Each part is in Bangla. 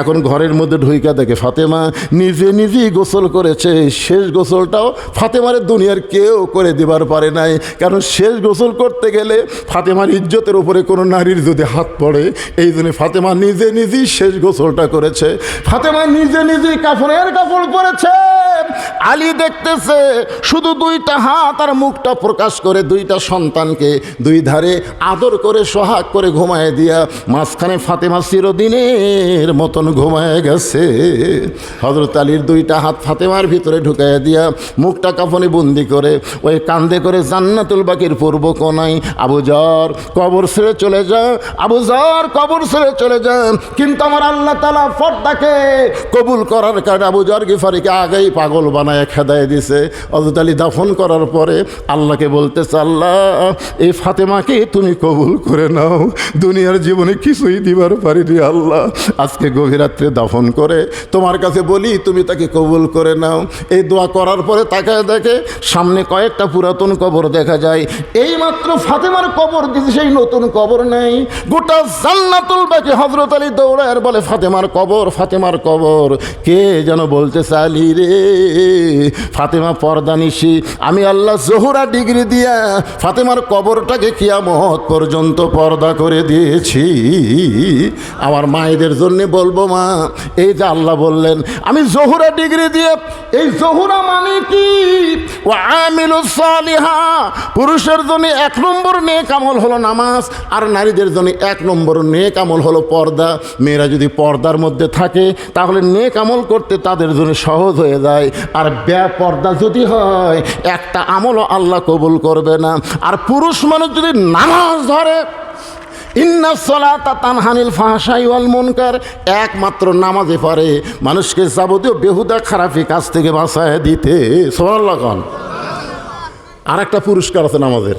এখন ঘরের মধ্যে ঢুইকা দেখে ফাতেমা নিজে নিজেই গোসল করেছে। শেষ গোসলটাও ফাতেমার দুনিয়ার কেউ করে দিবার পারে নাই। কারণ শেষ গোসল করতে গেলে ফাতেমার ইজ্জতের উপরে কোনো নারীর যদি হাত পড়ে, এই জন্য ফাতেমা নিজে নিজেই শেষ গোসলটা করেছে। ফাতেমা নিজে নিজেই কাপড়ের কাপড় পরেছে। আলী দেখতেছে শুধু দুইটা হাত আর মুখটা প্রকাশ করে দুইটা সন্তানকে দুই ধারে আদর করে সোহাগ করে ঘুমায় দিয়া মাঝখানে ফাতেমা চিরদিনের মতন ঘুমায় গেছে? হজরত আলীর দুইটা হাত ফাতেমার ভিতরে ঢুকাইয়া দিয়া মুখটা কাফনে বন্দি করে, ওই কান্দে করে জান্নাতুল বাকির পূর্ব কোনায়, আবু জর, কবর ছেড়ে চলে যা, আবু জর, কবর ছেড়ে চলে যা, কিন্তু আমার আল্লাহ তালা ফর্দাকে কবুল করার কারণে আবু জর গিফারিকে আগেই পাগল বানায় খেদায় দিছে। হজরত আলী দাফন করার পরে আল্লাহকে বলতেছে, আল্লাহ, এই ফাতেমাকে তুমি কবুল করে নাও, দুনিয়ার জীবনে কিছুই দিবার পারিনি আল্লাহ। আজকে গভীর রাত্রে দাফন করে তোমার কাছে বলি, তুমি তাকে কবুল করে নাও। এই দোয়া করার পরে তাকায় দেখে সামনে কয়েকটা পুরাতন কবর দেখা যায়। এই মাত্র ফাতেমার কবর দিছে, সেই নতুন কবর নেই। গোটা জান্নাতুল বাকি হজরত আলী দৌড়ায় বলে, ফাতেমার কবর ফাতেমার কবর, কে যেন বলতে চালি রে? ফাতেমা পর্দা নিশি, আমি আল্লাহ জোহরা ডিগ্রি দিয়া ফাতেমার কবরটাকে কিয়ামত পর্যন্ত পর্দা করে দিয়েছি। আমার মায়েদের জন্য বলব মা, এই যে আল্লাহ বললেন, আমি জহুরা ডিগ্রি দিয়ে, এই জহুরা মানে কি? ও আমিলু সালিহা, পুরুষের জন্য এক নম্বর নেক আমল হলো নামাজ, আর নারীদের জন্য এক নম্বর নেক আমল হলো পর্দা। মেয়েরা যদি পর্দার মধ্যে থাকে, তাহলে নেক আমল করতে তাদের জন্য সহজ হয়ে যায়। আর পর্দা যদি হয়, একটা আমলও আল্লাহ কবুল করবে না। আর পুরুষ মানুষ যদি নামাজ ধরে ইন্না ওয়াল মুনকার। একমাত্র নামাজে পারে মানুষকে যাবতীয় বেহুদা খারাপি কাজ থেকে বাঁচায় দিতে। খান আর একটা পুরস্কার আছে নামাজের।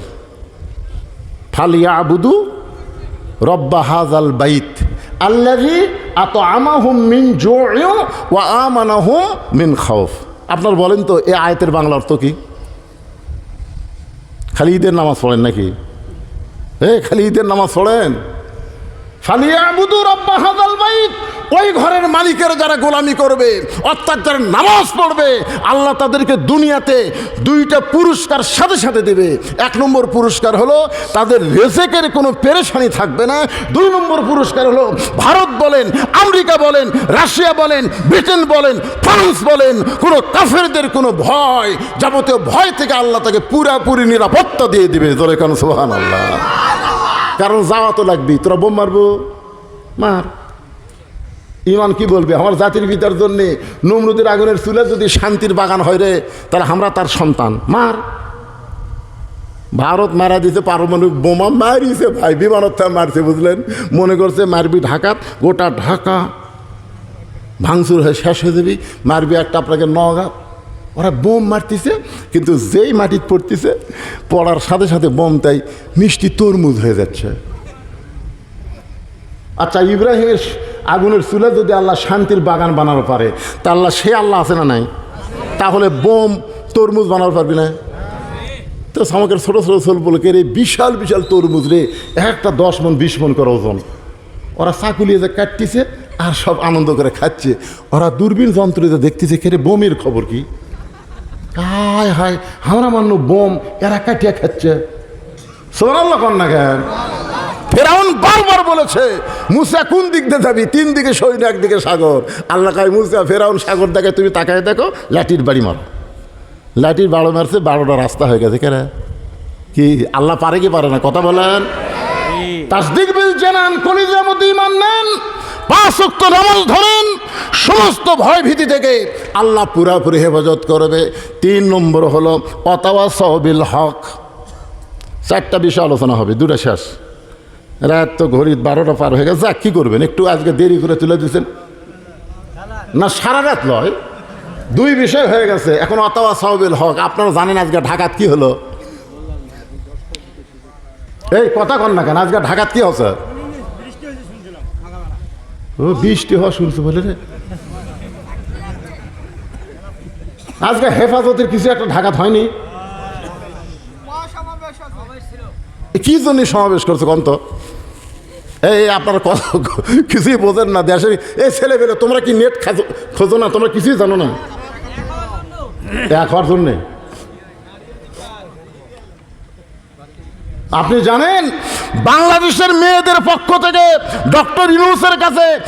ফালিয়া আবুদু রব্বা হাজাল বাইত। আল্লাহি আত আমাহুম মিন জোয়ু ওয়া আমানাহুম মিন খাউফ। আপনার বলেন তো, এ আয়তের বাংলা অর্থ কি? খালি ঈদের নামাজ পড়েন নাকি? এ খালি ঈদের নামাজ পড়েন। ফালিয়াবুদু আব্বা হাজাল বাইত। ওই ঘরের মালিকের যারা গোলামি করবে অর্থাৎ যারা নামাজ পড়বে, আল্লাহ তাদেরকে দুনিয়াতে দুইটা পুরস্কার সাথে সাথে দেবে। এক নম্বর পুরস্কার হলো তাদের রেজেকের কোনো পেরেশানি থাকবে না। দুই নম্বর পুরস্কার হলো ভারত বলেন, আমেরিকা বলেন, রাশিয়া বলেন, ব্রিটেন বলেন, ফ্রান্স বলেন, কোনো কাফেরদের কোনো ভয়, যাবতীয় ভয় থেকে আল্লাহ তাকে পুরাপুরি নিরাপত্তা দিয়ে দিবে। জোরে কারণ সোহান আল্লাহ কারণ যাওয়া তো লাগবি তোরা বোম মারবো? মার। ইমান কি বলবে? আমার জাতির পিতার জন্যে নমরুদের আগুনের চুলে যদি শান্তির বাগান হয় রে, তাহলে আমরা তার সন্তান। মার। ভারত মারা দিতে পারমাণবিক বোমা, মারিছে ভাই, বিমানত্তা মারছে, বুঝলেন? মনে করছে মারবি ঢাকাত গোটা ঢাকা ভাঙচুর হয়ে শেষ হয়ে যাবি। মারবি একটা আপনাকে নগাত ওরা বোম মারতেছে, কিন্তু যেই মাটিত পড়তেছে, পড়ার সাথে সাথে বোম তাই মিষ্টি তরমুজ হয়ে যাচ্ছে। আচ্ছা ইব্রাহিমের আগুনের চুলে যদি আল্লাহ শান্তির বাগান বানানো পারে, তা আল্লাহ সে আল্লাহ আছে না নাই? তাহলে বোম, তরমুজ বানাতে পারবি না? তো আমাকে ছোটো ছোটো ছোলপুলকে রে, বিশাল বিশাল তরমুজ রে, একটা দশ মন, বিশ মন করে ওজন। ওরা চাকুলিয়ে যে কাটতেছে আর সব আনন্দ করে খাচ্ছে। ওরা দূরবীন যন্ত্রতে দেখতেছে, কে রে, বোমের খবর কি? হায় হায়, হামরা মান্য বোম, এরা কাটিয়া খাচ্ছে। সোনাল্লা কন্যা কেন? ফেরাউন বারবার বলেছে মুসা কোন দিক দিয়ে যাবি? তিন দিকে সৈন্য একদিকে সাগর। আল্লাহ কাই মুসা ফেরাউন সাগর দেখে তুমি তাকায় দেখো লাঠির বাড়ি মারো। লাঠির বারো মারছে বারোটা রাস্তা হয়ে গেছে কেন কি আল্লাহ পারে কি পারে না? কথা বলেন। তাসদিক বিল জানান কলিজার মধ্যে ইমান নেন পাঁচ অক্ত নামাজ ধরেন সমস্ত ভয় ভীতি থেকে আল্লাহ পুরাপুরি হেফাজত করবে। তিন নম্বর হলো অতাওয়া সহবিল হক। চারটা বিষয় আলোচনা হবে দুটা শেষ। রাত তো ঘড়ির বারোটা পার হয়ে গেছে যাক কী করবেন? একটু আজকে দেরি করে তুলে দিয়েছেন। না সারা রাত নয় দুই বিষয় হয়ে গেছে। এখন অতাওয়া সহবিল হক। আপনারা জানেন আজকে ঢাকাত কি হলো? এই কথা কন না কেন? আজকে ঢাকাত কি হচ্ছে? ও বৃষ্টি হওয়া শুনছে বলে রে। আজকে হেফাজতের কিছু একটা ঢাকাত হয়নি। কি জন্য সমাবেশ করছে কন্ত? এই আপনার কথা কিছুই বোঝেন না, দেশের এই ছেলে পেলে তোমরা কি নেট খাজো- না, তোমরা কিছুই জানো না? হওয়ার জন্যে। আপনি জানেন, বাংলাদেশের মেয়েদের পক্ষ থেকে ডক্টর ইউনুসের কাছে